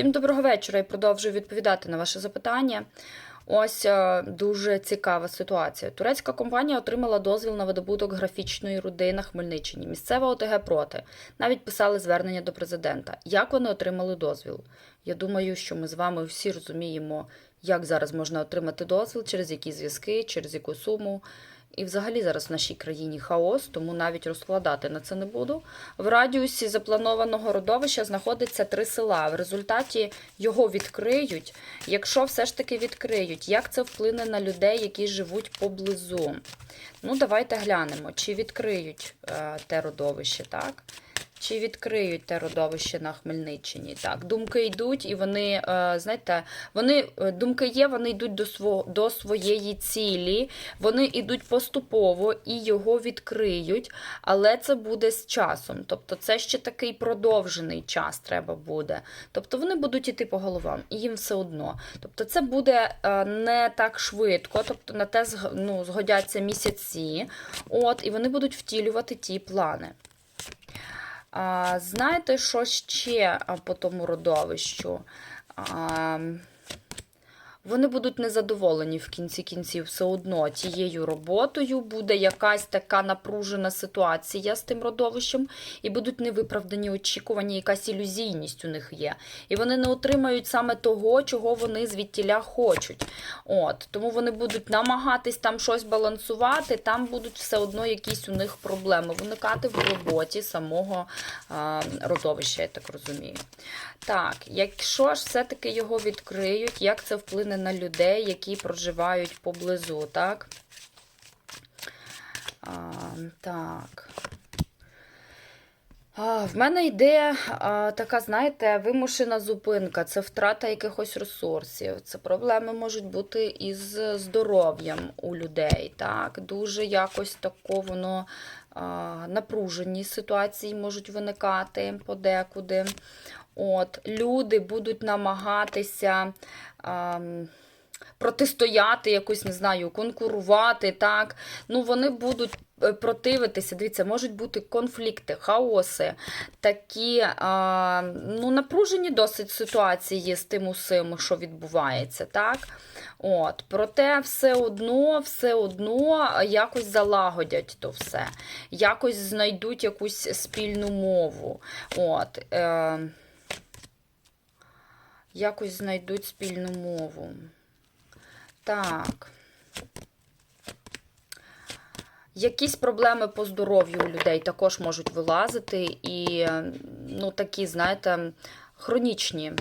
Всім доброго вечора і продовжую відповідати на ваше запитання. Ось е, дуже цікава ситуація. Турецька компанія отримала дозвіл на видобуток графічної руди на Хмельниччині. Місцева ОТГ проти. Навіть писали звернення до президента. Як вони отримали дозвіл? Я думаю, що ми з вами всі розуміємо, як зараз можна отримати дозвіл, через які зв'язки, через яку суму. І взагалі зараз в нашій країні хаос, тому навіть розкладати на це не буду. В радіусі запланованого родовища знаходиться три села. В результаті його відкриють. Якщо все ж таки відкриють, як це вплине на людей, які живуть поблизу? Ну, давайте глянемо, чи відкриють е, те родовище, так? Чи відкриють те родовище на Хмельниччині? Так, думки йдуть, і вони, е, знаєте, вони е, думки є, вони йдуть до сво, до своєї цілі, вони йдуть поступово і його відкриють, але це буде з часом. Тобто, це ще такий продовжений час треба буде. Тобто вони будуть іти по головам, і їм все одно. Тобто, це буде е, не так швидко, тобто на те ну, згодяться місяці, от, і вони будуть втілювати ті плани. А, знаєте, що ще по тому родовищу? Вони будуть незадоволені в кінці кінців все одно тією роботою. Буде якась така напружена ситуація з тим родовищем, і будуть невиправдані очікування, якась ілюзійність у них є. І вони не отримають саме того, чого вони звідтіля хочуть. От, тому вони будуть намагатись там щось балансувати, там будуть все одно якісь у них проблеми виникати в роботі самого а, родовища, я так розумію. Так, якщо ж все-таки його відкриють, як це вплине на людей, які проживають поблизу, так? А, так. А, в мене йде а, така, знаєте, вимушена зупинка. Це втрата якихось ресурсів. Це проблеми можуть бути із здоров'ям у людей. Так? Дуже якось тако воно а, напружені ситуації можуть виникати подекуди. От, люди будуть намагатися. А, Протистояти якось, не знаю, конкурувати, так. Ну, вони будуть е, противитися. Дивіться, можуть бути конфлікти, хаоси, такі а, ну, напружені досить ситуації з тим усім, що відбувається, так. От, проте все одно, все одно якось залагодять то все, якось знайдуть якусь спільну мову. От, е, якось знайдуть спільну мову. Так. Якісь проблеми по здоров'ю у людей також можуть вилазити, і, ну, такі, знаєте, хронічні.